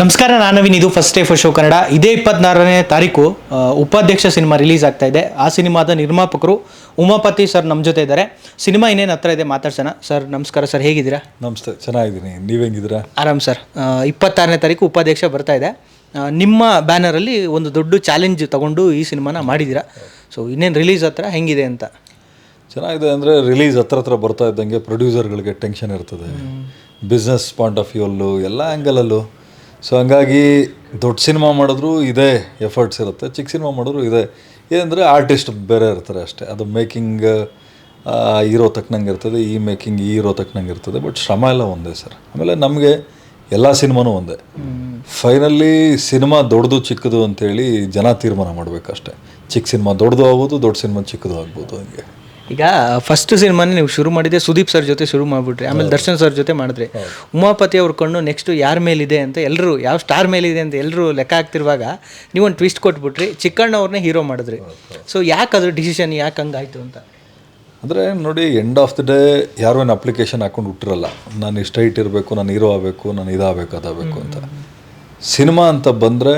ನಮಸ್ಕಾರ ನಾನು ಇದು first day first show Kannada. ಇದೇ ಇಪ್ಪತ್ನಾರನೇ ತಾರೀಕು ಉಪಾಧ್ಯಕ್ಷ ಸಿನಿಮಾ ರಿಲೀಸ್ ಆಗ್ತಾ ಇದೆ. ಆ ಸಿನಿಮಾದ ನಿರ್ಮಾಪಕರು ಉಮಾಪತಿ ಸರ್ ನಮ್ಮ ಜೊತೆ ಇದ್ದಾರೆ. ಸಿನಿಮಾ ಇನ್ನೇನು ಹತ್ರ ಇದೆ ಮಾತಾಡ್ಸೋಣ. ಸರ್ ನಮಸ್ಕಾರ. ಸರ್ ಹೇಗಿದ್ದೀರಾ? ನಮಸ್ತೆ ಚೆನ್ನಾಗಿದ್ದೀನಿ. ನೀವು ಹೆಂಗಿದ್ದೀರಾ? ಆರಾಮ್ ಸರ್. ಇಪ್ಪತ್ತಾರನೇ ತಾರೀಕು ಉಪಾಧ್ಯಕ್ಷ ಬರ್ತಾ ಇದೆ. ನಿಮ್ಮ ಬ್ಯಾನರಲ್ಲಿ ಒಂದು ದೊಡ್ಡ ಚಾಲೆಂಜ್ ತಗೊಂಡು ಈ ಸಿನಿಮಾನ ಮಾಡಿದ್ದೀರಾ? ಸೊ ಇನ್ನೇನು ರಿಲೀಸ್ ಹತ್ರ ಹೆಂಗಿದೆ ಅಂತ? ಚೆನ್ನಾಗಿದೆ ಅಂದರೆ ರಿಲೀಸ್ ಹತ್ರ ಹತ್ರ ಬರ್ತಾ ಇದ್ದಂಗೆ ಪ್ರೊಡ್ಯೂಸರ್ಗಳಿಗೆ ಟೆನ್ಷನ್ ಇರ್ತದೆ. ಬಿಸ್ನೆಸ್ ಪಾಯಿಂಟ್ ಆಫ್ ವ್ಯೂಲ್ಲೂ ಎಲ್ಲ ಆ್ಯಂಗಲಲ್ಲೂ ಸೊ ಹಂಗಾಗಿ ದೊಡ್ಡ ಸಿನಿಮಾ ಮಾಡಿದ್ರು ಇದೇ ಎಫರ್ಟ್ಸ್ ಇರುತ್ತೆ, ಚಿಕ್ಕ ಸಿನಿಮಾ ಮಾಡಿದ್ರು ಇದೇ. ಏನಂದರೆ ಆರ್ಟಿಸ್ಟ್ ಬೇರೆ ಇರ್ತಾರೆ ಅಷ್ಟೇ. ಅದು ಮೇಕಿಂಗ್ ಇರೋ ತಕ್ಕನಂಗೆ ಇರ್ತದೆ, ಈ ಮೇಕಿಂಗ್ ಈ ಹೀರೋ ತಕ್ಕನಂಗೆ ಇರ್ತದೆ ಬಟ್ ಶ್ರಮ ಎಲ್ಲ ಒಂದೇ ಸರ್. ಆಮೇಲೆ ನಮಗೆ ಎಲ್ಲ ಸಿನಿಮಾನೂ ಒಂದೇ. ಫೈನಲಿ ಸಿನಿಮಾ ದೊಡ್ಡದು ಚಿಕ್ಕದು ಅಂತೇಳಿ ಜನ ತೀರ್ಮಾನ ಮಾಡಬೇಕಷ್ಟೆ. ಚಿಕ್ಕ ಸಿನಿಮಾ ದೊಡ್ಡದು ಆಗ್ಬೋದು, ದೊಡ್ಡ ಸಿನಿಮಾ ಚಿಕ್ಕದು ಆಗ್ಬೋದು ಹಂಗೆ. ಈಗ ಫಸ್ಟ್ ಸಿನಿಮಾನೇ ನೀವು ಶುರು ಮಾಡಿದ್ರೆ ಸುದೀಪ್ ಸರ್ ಜೊತೆ ಶುರು ಮಾಡಿಬಿಟ್ರಿ. ಆಮೇಲೆ ದರ್ಶನ್ ಸರ್ ಜೊತೆ ಮಾಡಿದ್ರಿ. ಉಮಾಪತಿ ಅವ್ರ ಕಣ್ಣು ನೆಕ್ಸ್ಟ್ ಯಾರ ಮೇಲಿದೆ ಅಂತ ಎಲ್ಲರೂ ಯಾವ ಸ್ಟಾರ್ ಮೇಲಿದೆ ಅಂತ ಎಲ್ಲರೂ ಲೆಕ್ಕ ಹಾಕ್ತಿರುವಾಗ ನೀವು ಒಂದು ಟ್ವಿಸ್ಟ್ ಕೊಟ್ಬಿಟ್ರಿ. ಚಿಕ್ಕಣ್ಣ ಅವ್ರನ್ನೇ ಹೀರೋ ಮಾಡಿದ್ರಿ. ಸೊ ಯಾಕೆ ಅದ್ರ ಡಿಸಿಷನ್ ಯಾಕೆ ಹಂಗಾಯ್ತು ಅಂತ? ಅಂದರೆ ನೋಡಿ ಎಂಡ್ ಆಫ್ ದ ಡೇ ಯಾರೋ ಏನು ಅಪ್ಲಿಕೇಶನ್ ಹಾಕೊಂಡು ಹುಟ್ಟಿರಲ್ಲ. ನಾನು ಇಷ್ಟ ಇರಬೇಕು ನಾನು ಹೀರೋ ಆಗಬೇಕು ನಾನು ಇದಾಗಬೇಕು ಅದಾಗಬೇಕು ಅಂತ. ಸಿನಿಮಾ ಅಂತ ಬಂದರೆ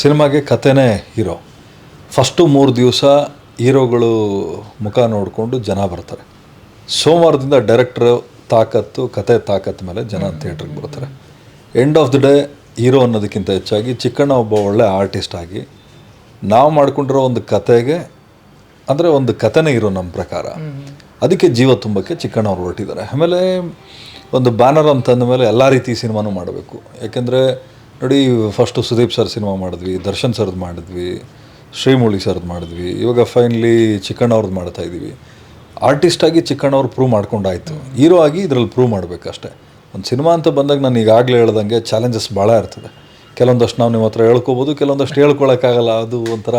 ಸಿನಿಮಾಗೆ ಕತೆನೇ ಹೀರೋ ಫಸ್ಟು ಮೂರು ದಿವಸ ಹೀರೋಗಳು ಮುಖ ನೋಡಿಕೊಂಡು ಜನ ಬರ್ತಾರೆ. ಸೋಮವಾರದಿಂದ ಡೈರೆಕ್ಟ್ರ್ ತಾಕತ್ತು, ಕತೆ ತಾಕತ್ತು ಮೇಲೆ ಜನ ಥಿಯೇಟ್ರಿಗೆ ಬರ್ತಾರೆ. End of the day hero ಅನ್ನೋದಕ್ಕಿಂತ ಹೆಚ್ಚಾಗಿ ಚಿಕ್ಕಣ್ಣ ಒಬ್ಬ ಒಳ್ಳೆ ಆರ್ಟಿಸ್ಟ್ ಆಗಿ ನಾವು ಮಾಡ್ಕೊಂಡಿರೋ ಒಂದು ಕತೆಗೆ, ಅಂದರೆ ಒಂದು ಕಥೆನೇ ಇರೋ ನಮ್ಮ ಪ್ರಕಾರ. ಅದಕ್ಕೆ ಜೀವ ತುಂಬಕ್ಕೆ ಚಿಕ್ಕಣ್ಣ ಅವ್ರು ಹೊರಟಿದ್ದಾರೆ. ಆಮೇಲೆ ಒಂದು ಬ್ಯಾನರ್ ಅಂತಂದ ಅಂದಮೇಲೆ ಎಲ್ಲ ರೀತಿ ಸಿನಿಮಾನು ಮಾಡಬೇಕು. ಯಾಕೆಂದರೆ ನೋಡಿ ಫಸ್ಟು ಸುದೀಪ್ ಸರ್ ಸಿನಿಮಾ ಮಾಡಿದ್ವಿ, ದರ್ಶನ್ ಸರ್ದು ಮಾಡಿದ್ವಿ ಶ್ರೀಮೂಳಿ ಸರ್ದು ಮಾಡಿದ್ವಿ. ಇವಾಗ ಫೈನಲಿ ಚಿಕನ್ ಅವ್ರದ್ದು ಮಾಡ್ತಾ ಇದ್ದೀವಿ ಆರ್ಟಿಸ್ಟಾಗಿ ಚಿಕ್ಕಣ್ಣ ಅವ್ರು ಪ್ರೂವ್ ಮಾಡ್ಕೊಂಡಾಯ್ತು. ಹೀರೋ ಆಗಿ ಇದರಲ್ಲಿ ಪ್ರೂವ್ ಮಾಡಬೇಕಷ್ಟೆ. ಒಂದು ಸಿನಿಮಾ ಅಂತ ಬಂದಾಗ ನಾನು ಈಗಾಗಲೇ ಹೇಳ್ದಂಗೆ ಚಾಲೆಂಜಸ್ ಭಾಳ ಇರ್ತದೆ. ಕೆಲವೊಂದಷ್ಟು ನಾವು ನಿಮ್ಮ ಹತ್ರ ಹೇಳ್ಕೊಬೋದು, ಕೆಲವೊಂದಷ್ಟು ಹೇಳ್ಕೊಳಕ್ಕಾಗಲ್ಲ. ಅದು ಒಂಥರ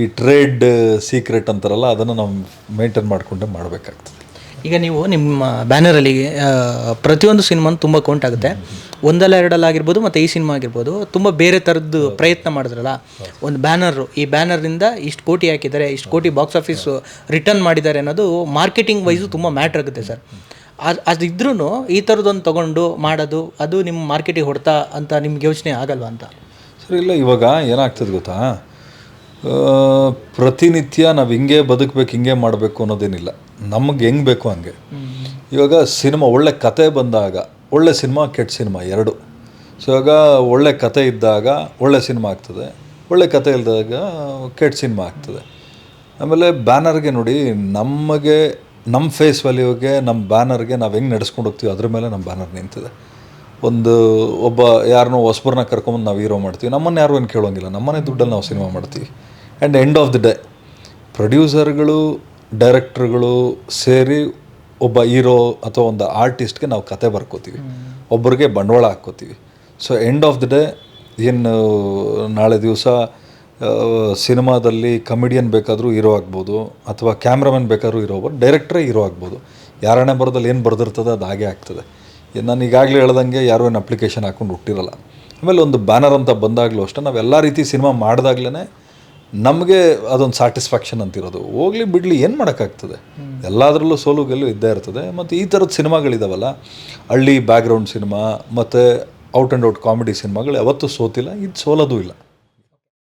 ಈ ಟ್ರೇಡ್ ಸೀಕ್ರೆಟ್ ಅಂತಾರಲ್ಲ, ಅದನ್ನು ನಾವು ಮೇಂಟೈನ್ ಮಾಡಿಕೊಂಡೇ ಮಾಡಬೇಕಾಗ್ತದೆ. ಈಗ ನೀವು ನಿಮ್ಮ ಬ್ಯಾನರಲ್ಲಿ ಪ್ರತಿಯೊಂದು ಸಿನಿಮಾನು ತುಂಬ ಕೌಂಟ್ ಆಗುತ್ತೆ. ಒಂದಲ್ಲ ಎರಡಲ್ಲ ಆಗಿರ್ಬೋದು ಮತ್ತು ಈ ಸಿನಿಮಾ ಆಗಿರ್ಬೋದು. ತುಂಬ ಬೇರೆ ಥರದ್ದು ಪ್ರಯತ್ನ ಮಾಡಿದ್ರಲ್ಲ ಒಂದು ಬ್ಯಾನರು ಈ ಬ್ಯಾನರಿಂದ ಇಷ್ಟು ಕೋಟಿ ಹಾಕಿದ್ದಾರೆ ಇಷ್ಟು ಕೋಟಿ ಬಾಕ್ಸ್ ಆಫೀಸ್ ರಿಟರ್ನ್ ಮಾಡಿದ್ದಾರೆ ಅನ್ನೋದು ಮಾರ್ಕೆಟಿಂಗ್ ವೈಸು ತುಂಬ ಮ್ಯಾಟ್ರ್ ಆಗುತ್ತೆ ಸರ್. ಅದು ಅದಿದ್ರೂ ಈ ಥರದ್ದೊಂದು ತೊಗೊಂಡು ಮಾಡೋದು ಅದು ನಿಮ್ಮ ಮಾರ್ಕೆಟಿಗೆ ಹೊಡ್ತಾ ಅಂತ ನಿಮ್ಗೆ ಯೋಚನೆ ಆಗಲ್ವಾ ಅಂತ? ಸರ್ ಇಲ್ಲ ಇವಾಗ ಏನಾಗ್ತದೆ ಗೊತ್ತಾ? ಪ್ರತಿನಿತ್ಯ ನಾವು ಹಿಂಗೆ ಬದುಕಬೇಕು, ಹಿಂಗೆ ಮಾಡಬೇಕು ಅನ್ನೋದೇನಿಲ್ಲ. ನಮಗೆ ಹೆಂಗೆ ಬೇಕು ಹಂಗೆ. ಇವಾಗ ಸಿನಿಮಾ, ಒಳ್ಳೆ ಕತೆ ಬಂದಾಗ, ಒಳ್ಳೆ ಸಿನಿಮಾ, ಕೆಟ್ಟ ಸಿನಿಮಾ ಎರಡು. ಸೊ ಇವಾಗ ಒಳ್ಳೆ ಕತೆ ಇದ್ದಾಗ ಒಳ್ಳೆ ಸಿನಿಮಾ ಆಗ್ತದೆ. ಒಳ್ಳೆ ಕತೆ ಇಲ್ದಾಗ ಕೆಟ್ಟ ಸಿನಿಮಾ ಆಗ್ತದೆ. ಆಮೇಲೆ ಬ್ಯಾನರ್ಗೆ ನೋಡಿ ನಮಗೆ ನಮ್ಮ ಫೇಸ್ ವ್ಯಾಲ್ಯೂಗೆ ನಮ್ಮ ಬ್ಯಾನರ್ಗೆ ನಾವು ಹೆಂಗೆ ನಡೆಸ್ಕೊಂಡು ಹೋಗ್ತೀವಿ ಅದ್ರ ಮೇಲೆ ನಮ್ಮ ಬ್ಯಾನರ್ ನಿಂತಿದೆ. ಒಂದು ಒಬ್ಬ ಯಾರನ್ನೋ ಹೊಸಬರನ್ನ ಕರ್ಕೊಂಬಂದು ನಾವು ಹೀರೋ ಮಾಡ್ತೀವಿ. ನಮ್ಮನ್ನು ಯಾರು ಏನು ಕೇಳೋಂಗಿಲ್ಲ. ನಮ್ಮನೆ ದುಡ್ಡಲ್ಲಿ ನಾವು ಸಿನಿಮಾ ಮಾಡ್ತೀವಿ. And end of the day ಪ್ರೊಡ್ಯೂಸರ್ಗಳು ಡೈರೆಕ್ಟ್ರುಗಳು ಸೇರಿ ಒಬ್ಬ ಹೀರೋ ಅಥವಾ ಒಂದು ಆರ್ಟಿಸ್ಟ್ಗೆ ನಾವು ಕತೆ ಬರ್ಕೋತೀವಿ. ಒಬ್ಬರಿಗೆ ಬಂಡವಾಳ ಹಾಕ್ಕೋತೀವಿ. So end of the day ಏನು ನಾಳೆ ದಿವಸ ಸಿನಿಮಾದಲ್ಲಿ ಕಮಿಡಿಯನ್ ಬೇಕಾದರೂ ಹೀರೋ ಆಗ್ಬೋದು ಅಥವಾ ಕ್ಯಾಮ್ರಾಮನ್ ಬೇಕಾದರೂ ಹೀರೋ ಆಗ್ಬೋದು ಡೈರೆಕ್ಟ್ರೇ ಹೀರೋ ಆಗ್ಬೋದು. ಯಾರನೇ ಬರೋದಲ್ಲಿ ಏನು ಬರೆದಿರ್ತದೆ ಅದು ಹಾಗೆ ಆಗ್ತದೆ. ನಾನು ಈಗಾಗಲೇ ಹೇಳ್ದಂಗೆ ಯಾರೂ ಏನು ಅಪ್ಲಿಕೇಶನ್ ಹಾಕ್ಕೊಂಡು ಹುಟ್ಟಿರಲ್ಲ. ಆಮೇಲೆ ಒಂದು ಬ್ಯಾನರ್ ಅಂತ ಬಂದಾಗಲೂ ಅಷ್ಟೇ ನಾವೆಲ್ಲ ರೀತಿ ಸಿನಿಮಾ ಮಾಡಿದಾಗ್ಲೇ ನಮಗೆ ಅದೊಂದು ಸ್ಯಾಟಿಸ್ಫ್ಯಾಕ್ಷನ್ ಅಂತಿರೋದು. ಹೋಗಲಿ ಬಿಡಲಿ, ಏನು ಮಾಡೋಕ್ಕಾಗ್ತದೆ? ಎಲ್ಲದರಲ್ಲೂ ಸೋಲು ಗೆಲ್ಲು ಇದ್ದೇ ಇರ್ತದೆ. ಮತ್ತು ಈ ಥರದ ಸಿನಿಮಾಗಳಿದಾವಲ್ಲ ಹಳ್ಳಿ ಬ್ಯಾಕ್ಗ್ರೌಂಡ್ ಸಿನಿಮಾ ಮತ್ತು ಔಟ್ ಆ್ಯಂಡ್ ಔಟ್ ಕಾಮಿಡಿ ಸಿನಿಮಾಗಳು ಯಾವತ್ತೂ ಸೋತಿಲ್ಲ, ಇದು ಸೋಲೋದು ಇಲ್ಲ.